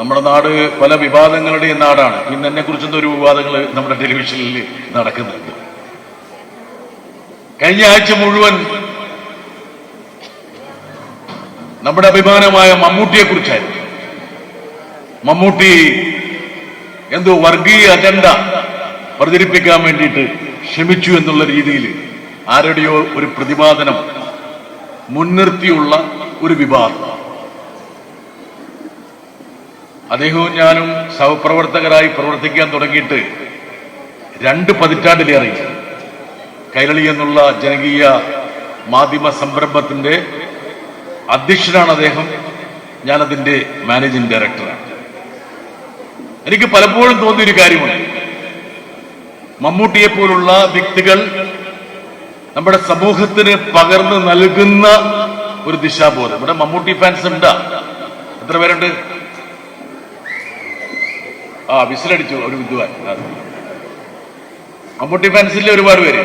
നമ്മുടെ നാട് പല വിവാദങ്ങളുടെയും നാടാണ്. ഇന്ന് എന്നെ കുറിച്ച് ഒരു വിവാദങ്ങൾ നമ്മുടെ ടെലിവിഷനിൽ നടക്കുന്നുണ്ട്. കഴിഞ്ഞ ആഴ്ച മുഴുവൻ നമ്മുടെ അഭിമാനമായ മമ്മൂട്ടിയെ കുറിച്ചായിരുന്നു. മമ്മൂട്ടി എന്തോ വർഗീയ അജണ്ട പ്രചരിപ്പിക്കാൻ വേണ്ടിയിട്ട് ശ്രമിച്ചു എന്നുള്ള രീതിയിൽ ആരുടെയോ ഒരു പ്രതിപാദനം മുൻനിർത്തിയുള്ള ഒരു വിവാദം. അദ്ദേഹവും ഞാനും സഹപ്രവർത്തകരായി പ്രവർത്തിക്കാൻ തുടങ്ങിയിട്ട് രണ്ട് പതിറ്റാണ്ടിലേറെ കൈരളി എന്നുള്ള ജനകീയ മാധ്യമ സംരംഭത്തിന്റെ അധ്യക്ഷനാണ് അദ്ദേഹം. ഞാനതിന്റെ മാനേജിംഗ് ഡയറക്ടറാണ്. എനിക്ക് പലപ്പോഴും തോന്നിയൊരു കാര്യമുണ്ട്. മമ്മൂട്ടിയെ പോലുള്ള വ്യക്തികൾ നമ്മുടെ സമൂഹത്തിന് പകർന്നു നൽകുന്ന ഒരു ദിശാബോധം. ഇവിടെ മമ്മൂട്ടി ഫാൻസ് ഉണ്ടാ? എത്ര പേരുണ്ട്? ആ വിസിലടിച്ചു ഒരു വിദ്വാൻ. മമ്മൂട്ടി ഫാൻസിലെ ഒരുപാട് പേര്.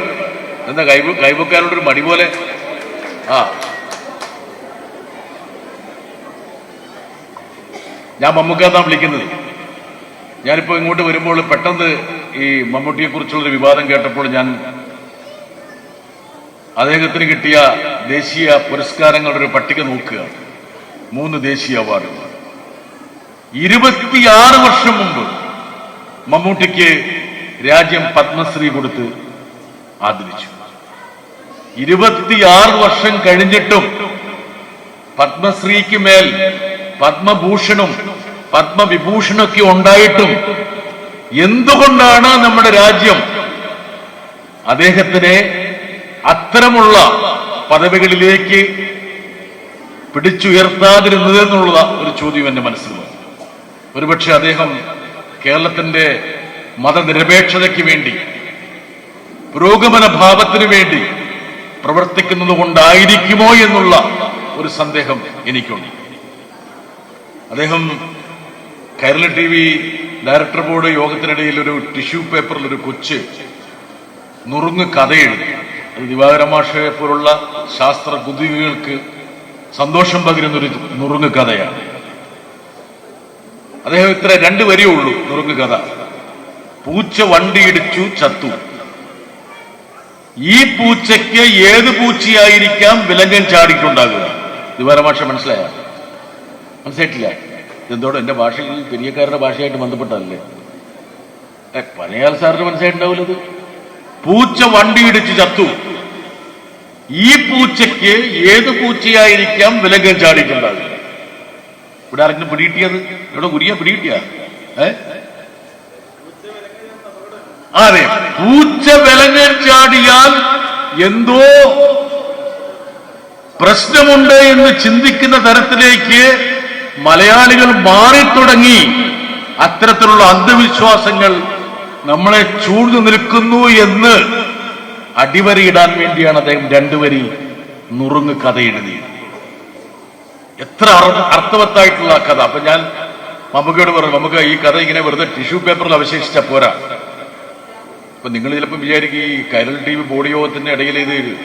എന്താ കൈബു ഒരു മടി പോലെ? ആ. ഞാൻ മമ്മൂക്കാന്നാ വിളിക്കുന്നത്. ഞാനിപ്പോ ഇങ്ങോട്ട് വരുമ്പോൾ പെട്ടെന്ന് ഈ മമ്മൂട്ടിയെ കുറിച്ചുള്ളൊരു വിവാദം കേട്ടപ്പോൾ ഞാൻ അദ്ദേഹത്തിന് കിട്ടിയ ദേശീയ പുരസ്കാരങ്ങളുടെ ഒരു പട്ടിക നോക്കുക. മൂന്ന് ദേശീയ അവാർഡുകൾ. ഇരുപത്തിയാറ് വർഷം മുമ്പ് മമ്മൂട്ടിക്ക് രാജ്യം പത്മശ്രീ കൊടുത്ത് ആദരിച്ചു. ഇരുപത്തിയാറ് വർഷം കഴിഞ്ഞിട്ടും പത്മശ്രീക്ക് മേൽ പത്മഭൂഷണും പത്മവിഭൂഷണൊക്കെ ഉണ്ടായിട്ടും എന്തുകൊണ്ടാണ് നമ്മുടെ രാജ്യം അദ്ദേഹത്തിനെ അത്തരമുള്ള പദവികളിലേക്ക് പിടിച്ചുയർത്താതിരുന്നത് എന്നുള്ള ഒരു ചോദ്യം എന്റെ മനസ്സിൽ ഒരുപക്ഷെ അദ്ദേഹം കേരളത്തിന്റെ മതനിരപേക്ഷതയ്ക്ക് വേണ്ടി പുരോഗമന ഭാവത്തിന് വേണ്ടി പ്രവർത്തിക്കുന്നത് കൊണ്ടായിരിക്കുമോ എന്നുള്ള ഒരു സന്ദേഹം എനിക്കുണ്ട്. അദ്ദേഹം Kerala T V director board യോഗത്തിനിടയിൽ ഒരു ടിഷ്യൂ പേപ്പറിൽ ഒരു കൊച്ച് നുറുങ്ങ് കഥയെഴുതി. അത് ദിവാകര മാഷയെ പോലുള്ള ശാസ്ത്ര കുതികൾക്ക് സന്തോഷം പകരുന്ന ഒരു നുറുങ്ങ് കഥയാണ്. അദ്ദേഹം ഇത്ര രണ്ട് വരിയേ ഉള്ളൂ നുറുങ്ങ് കഥ. പൂച്ച വണ്ടിയിടിച്ചു ചത്തു. ഈ പൂച്ചയ്ക്ക് ഏത് പൂച്ചയായിരിക്കാം വിലങ്ങൻ ചാടിയിട്ടുണ്ടാകുക ഭാഷ മനസ്സിലായ? മനസ്സിലായിട്ടില്ല? എന്റെ ഭാഷയിൽ ഈ പെരിയക്കാരുടെ ഭാഷയായിട്ട് ബന്ധപ്പെട്ടതല്ലേ പനയാൽ സാറിന് മനസ്സിലായിട്ടുണ്ടാവില്ലത് പൂച്ച വണ്ടിയിടിച്ച് ചത്തു. ഈ പൂച്ചയ്ക്ക് ഏത് പൂച്ചയായിരിക്കാം വിലങ്ങൻ ചാടിയിട്ടുണ്ടാകുക ഇവിടെ ആരെങ്കിലും പിടികിട്ടിയത്? ഇവിടെ കുരിയ പിടികിട്ടിയ? ഏ? അതെ പൂച്ച വിലങ്ങൻ ചാടിയാൽ എന്തോ പ്രശ്നമുണ്ട് എന്ന് ചിന്തിക്കുന്ന തരത്തിലേക്ക് മലയാളികൾ മാറി തുടങ്ങി അത്തരത്തിലുള്ള അന്ധവിശ്വാസങ്ങൾ നമ്മളെ ചൂഴ്ന്നു നിൽക്കുന്നു എന്ന് അടിവരയിടാൻ വേണ്ടിയാണ് അദ്ദേഹം രണ്ടുവരി നുറുങ്ങ് കഥ എഴുതിയത് എത്ര അർ- അർത്ഥവത്തായിട്ടുള്ള കഥ. അപ്പൊ ഞാൻ മമ്മൂക്കയോട് പറഞ്ഞു നമുക്ക് ഈ കഥ ഇങ്ങനെ വെറുതെ ടിഷ്യൂ പേപ്പറിൽ അവശേഷിച്ച പോരാ. അപ്പൊ നിങ്ങൾ ചിലപ്പോൾ വിചാരിക്കും ഈ കൈരൾ ടി വി ബോർഡ് യോഗത്തിന്റെ ഇടയിൽ ഇത്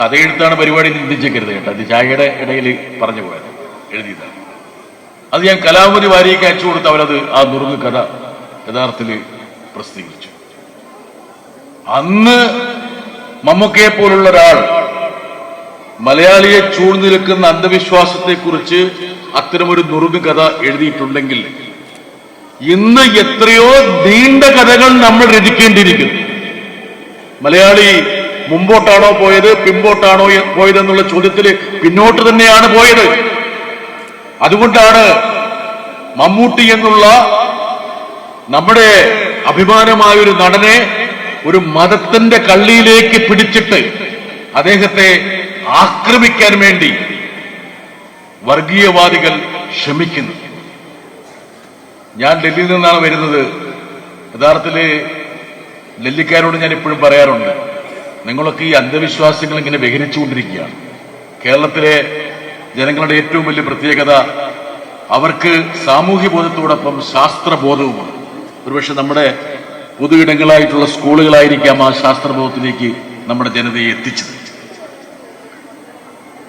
കഥ എഴുത്താണ് പരിപാടി ചിന്തിച്ചേക്കരുത് കേട്ടോ. അത് ചായയുടെ ഇടയിൽ പറഞ്ഞു പോയത് എഴുതിയതാണ്. അത് ഞാൻ കലാമതി വാരിക്ക് അയച്ചു കൊടുത്ത് അവരത് ആ നുറുങ്ങ് കഥ യഥാർത്ഥത്തിൽ പ്രസിദ്ധീകരിച്ചു. അന്ന് മമ്മൂക്കയെ പോലുള്ള ഒരാൾ മലയാളിയെ ചൂഴ്ന്നു നിൽക്കുന്ന അന്ധവിശ്വാസത്തെക്കുറിച്ച് അത്തരമൊരു നുറുങ്ങ് കഥ എഴുതിയിട്ടുണ്ടെങ്കിൽ ഇന്ന് എത്രയോ നീണ്ട കഥകൾ നമ്മൾ രചിക്കേണ്ടിയിരിക്കുന്നു. മലയാളി മുമ്പോട്ടാണോ പോയത് പിമ്പോട്ടാണോ പോയത് എന്നുള്ള ചോദ്യത്തിൽ പിന്നോട്ട് തന്നെയാണ് പോയത്. അതുകൊണ്ടാണ് മമ്മൂട്ടി എന്നുള്ള നമ്മുടെ അഭിമാനമായ ഒരു നടനെ ഒരു മതത്തിന്റെ കള്ളിയിലേക്ക് പിടിച്ചിട്ട് അദ്ദേഹത്തെ ആക്രമിക്കാൻ വേണ്ടി വർഗീയവാദികൾ ശ്രമിക്കുന്നു. ഞാൻ ഡൽഹിയിൽ നിന്നാണ് വരുന്നത്. യഥാർത്ഥത്തിൽ ഡൽഹിക്കാരോട് ഞാൻ എപ്പോഴും പറയാറുണ്ട് നിങ്ങളൊക്കെ ഈ അന്ധവിശ്വാസങ്ങൾ ഇങ്ങനെ വിഹരിച്ചുകൊണ്ടിരിക്കുകയാണ്. കേരളത്തിലെ ജനങ്ങളുടെ ഏറ്റവും വലിയ പ്രത്യേകത അവർക്ക് സാമൂഹ്യ ബോധത്തോടൊപ്പം ശാസ്ത്രബോധവുമാണ്. ഒരുപക്ഷെ നമ്മുടെ പൊതു ഇടങ്ങളായിട്ടുള്ള സ്കൂളുകളായിരിക്കാം ആ ശാസ്ത്രബോധത്തിലേക്ക് നമ്മുടെ ജനതയെ എത്തിച്ചത്.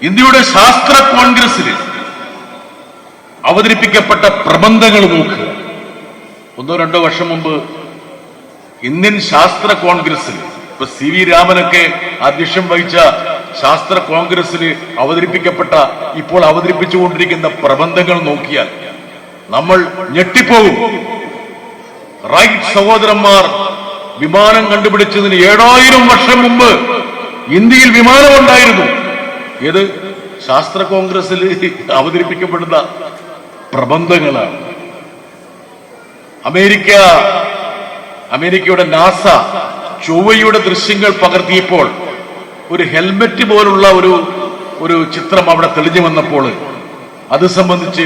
ഇന്ത്യയുടെ ശാസ്ത്ര കോൺഗ്രസിൽ അവതരിപ്പിക്കപ്പെട്ട പ്രബന്ധങ്ങൾ നോക്കുക ഒന്നോ രണ്ടോ വർഷം മുമ്പ് ഇന്ത്യൻ ശാസ്ത്ര കോൺഗ്രസിൽ ഇപ്പൊ സി വി രാമനൊക്കെ അധ്യക്ഷം വഹിച്ച ശാസ്ത്ര കോൺഗ്രസിൽ അവതരിപ്പിക്കപ്പെട്ട ഇപ്പോൾ അവതരിപ്പിച്ചുകൊണ്ടിരിക്കുന്ന പ്രബന്ധങ്ങൾ നോക്കിയാൽ നമ്മൾ ഞെട്ടിപ്പോകും. റൈറ്റ് സഹോദരന്മാർ വിമാനം കണ്ടുപിടിച്ചതിന് ഏഴായിരം വർഷം മുമ്പ് ഇന്ത്യയിൽ വിമാനം ഏത് ശാസ്ത്ര കോൺഗ്രസിൽ അവതരിപ്പിക്കപ്പെടുന്ന പ്രബന്ധങ്ങളാണ്. അമേരിക്ക അമേരിക്കയുടെ നാസ ചൊവ്വയുടെ ദൃശ്യങ്ങൾ പകർത്തിയപ്പോൾ ഒരു ഹെൽമെറ്റ് പോലുള്ള ഒരു ഒരു ചിത്രം അവിടെ തെളിഞ്ഞു വന്നപ്പോൾ അത് സംബന്ധിച്ച്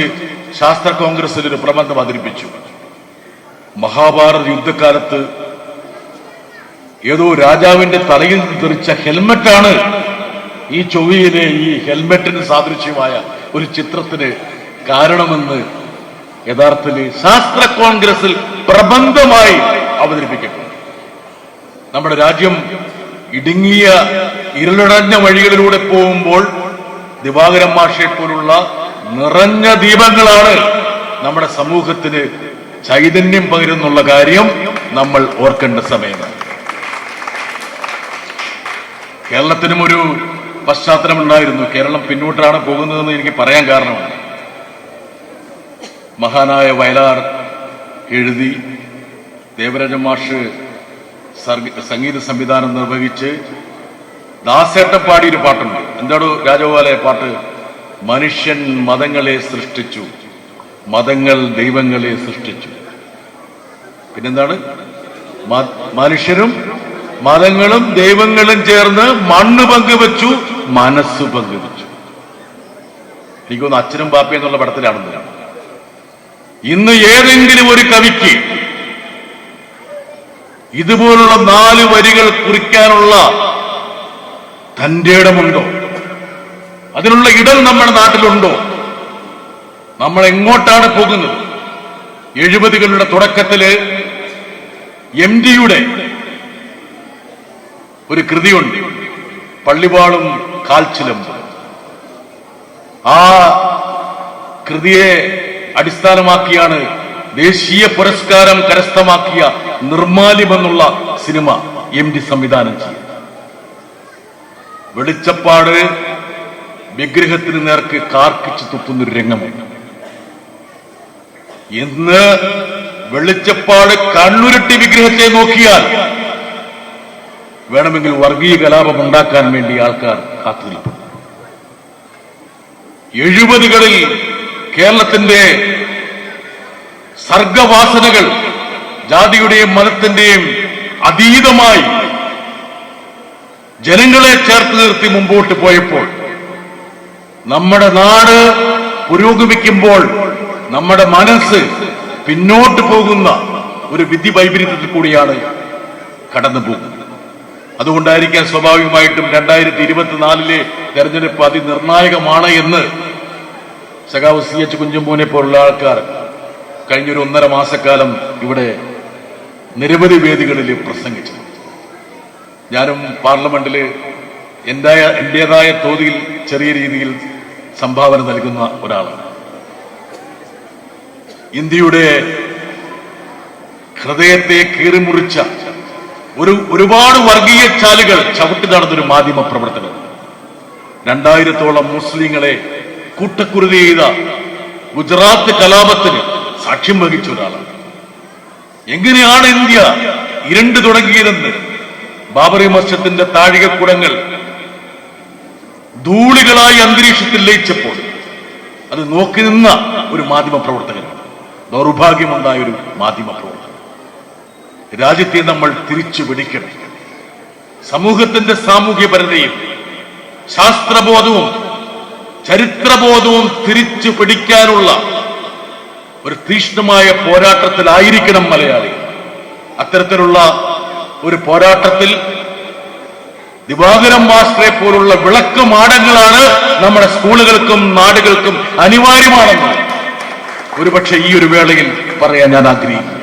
ശാസ്ത്ര കോൺഗ്രസിൽ ഒരു പ്രബന്ധം അവതരിപ്പിച്ചു. മഹാഭാരത യുദ്ധകാലത്ത് ഏതോ രാജാവിന്റെ തലയിൽ തെറിച്ച ഹെൽമെറ്റാണ് ഈ ചൊവ്വയിലെ ഈ ഹെൽമെറ്റിന് സാദൃശ്യമായ ഒരു ചിത്രത്തിന് കാരണമെന്ന് യഥാർത്ഥത്തിൽ ശാസ്ത്ര കോൺഗ്രസിൽ പ്രബന്ധമായി അവതരിപ്പിക്കപ്പെട്ടു. നമ്മുടെ രാജ്യം ഇടുങ്ങിയ ഇരുളടഞ്ഞ വഴികളിലൂടെ പോകുമ്പോൾ ദിവാകരൻ മാഷയെ പോലുള്ള നിറഞ്ഞ ദീപങ്ങളാണ് നമ്മുടെ സമൂഹത്തിന് ചൈതന്യം പകരുന്നുള്ള കാര്യം നമ്മൾ ഓർക്കേണ്ട സമയമാണ്. കേരളത്തിനും ഒരു പശ്ചാത്തലമുണ്ടായിരുന്നു. കേരളം പിന്നോട്ടാണ് പോകുന്നതെന്ന് എനിക്ക് പറയാൻ കാരണമാണ്. മഹാനായ വയലാർ എഴുതി ദേവരാജ മാഷ് സംഗീത സംവിധാനം നിർവഹിച്ച് ദാസേട്ടൻ പാടിയൊരു പാട്ടുണ്ട്. എന്താണ് രാജഗോപാലയ പാട്ട്? മനുഷ്യൻ മതങ്ങളെ സൃഷ്ടിച്ചു. മതങ്ങൾ ദൈവങ്ങളെ സൃഷ്ടിച്ചു. പിന്നെന്താണ്? മനുഷ്യരും മതങ്ങളും ദൈവങ്ങളും ചേർന്ന് മണ്ണ് പങ്കുവെച്ചു മനസ്സ് പങ്കുവെച്ചു. എനിക്കൊന്ന് അച്ഛനും ബാപ്പ എന്നുള്ള പടത്തിലാണെന്നാണ് ഇന്ന് ഏതെങ്കിലും ഒരു കവിക്ക് ഇതുപോലുള്ള നാല് വരികൾ കുറിക്കാനുള്ള തന്റെ ഇടമുണ്ടോ? അതിനുള്ള ഇടം നമ്മുടെ നാട്ടിലുണ്ടോ? നമ്മൾ എങ്ങോട്ടാണ് പോകുന്നത്? എഴുപതുകളുടെ തുടക്കത്തിൽ എം ഡിയുടെ ഒരു കൃതിയുണ്ട്. പള്ളിപാളും കാൽച്ചിലും. ആ കൃതിയെ അടിസ്ഥാനമാക്കിയാണ് ദേശീയ പുരസ്കാരം കരസ്ഥമാക്കിയ നിർമാലിം എന്നുള്ള സിനിമ എം ഡി സംവിധാനം ചെയ്തു വെളിച്ചപ്പാട് വിഗ്രഹത്തിന് നേർക്ക് കാർക്കിച്ച് തുപ്പുന്നൊരു രംഗമുണ്ട്. ഇന്ന് വെളിച്ചപ്പാട് കണ്ണുരുട്ടി വിഗ്രഹത്തെ നോക്കിയാൽ വേണമെങ്കിൽ വർഗീയ കലാപം ഉണ്ടാക്കാൻ വേണ്ടി ആൾക്കാർ കാത്തു നിൽപ്പുണ്ട് എഴുപതുകളിൽ കേരളത്തിന്റെ സർഗവാസനകൾ ജാതിയുടെയും മതത്തിന്റെയും അതീതമായി ജനങ്ങളെ ചേർത്ത് നിർത്തി മുമ്പോട്ട് പോയപ്പോൾ നമ്മുടെ നാട് പുരോഗമിക്കുമ്പോൾ നമ്മുടെ മനസ്സ് പിന്നോട്ട് പോകുന്ന ഒരു വിധി വൈപരീത്യത്തിൽ കൂടിയാണ് കടന്നു പോകുന്നത് അതുകൊണ്ടായിരിക്കാം സ്വാഭാവികമായിട്ടും രണ്ടായിരത്തി ഇരുപത്തിനാലിലെ തെരഞ്ഞെടുപ്പ് അതിനിർണായകമാണ് എന്ന് സഖാവ് സി എച്ച് കുഞ്ചുമോനെ പോലുള്ള ആൾക്കാർ കഴിഞ്ഞൊരു ഒന്നര മാസക്കാലം ഇവിടെ നിരവധി വേദികളിൽ പ്രസംഗിച്ചു ഞാനും പാർലമെന്റിൽ എന്റെ എന്റേതായ തോതിൽ ചെറിയ രീതിയിൽ സംഭാവന നൽകുന്ന ഒരാളാണ്. ഇന്ത്യയുടെ ഹൃദയത്തെ കീറിമുറിച്ച ഒരു ഒരുപാട് വർഗീയ ചാലുകൾ ചവിട്ടി നടന്നൊരു മാധ്യമ പ്രവർത്തകർ രണ്ടായിരത്തോളം മുസ്ലിങ്ങളെ കൂട്ടക്കുരുതി ചെയ്ത ഗുജറാത്ത് കലാപത്തിന് സാക്ഷ്യം വഹിച്ച ഒരാളാണ്. എങ്ങനെയാണ് ഇന്ത്യ ഇരുണ്ടു തുടങ്ങിയതെന്ന് ബാബറി മസ്ജിദിന്റെ താഴികക്കുടങ്ങൾ ധൂളികളായി അന്തരീക്ഷത്തിൽ ലയിച്ചപ്പോൾ അത് നോക്കി നിന്ന ഒരു മാധ്യമ പ്രവർത്തകനാണ്. ദൗർഭാഗ്യമുണ്ടായ ഒരു മാധ്യമ പ്രവർത്തകൻ. രാജ്യത്തെ നമ്മൾ തിരിച്ചു പിടിക്കണം. സമൂഹത്തിന്റെ സാമൂഹ്യപരതയും ശാസ്ത്രബോധവും ചരിത്രബോധവും തിരിച്ചു പിടിക്കാനുള്ള ഒരു തീക്ഷ്ണമായ പോരാട്ടത്തിലായിരിക്കണം മലയാളി. അത്തരത്തിലുള്ള ഒരു പോരാട്ടത്തിൽ ദിവാകരം മാസ്റ്ററെ പോലുള്ള വിളക്ക് മാടങ്ങളാണ് നമ്മുടെ സ്കൂളുകൾക്കും നാടുകൾക്കും അനിവാര്യമാണെന്ന് ഒരുപക്ഷെ ഈ ഒരു വേളയിൽ പറയാൻ ഞാൻ ആഗ്രഹിക്കുന്നു.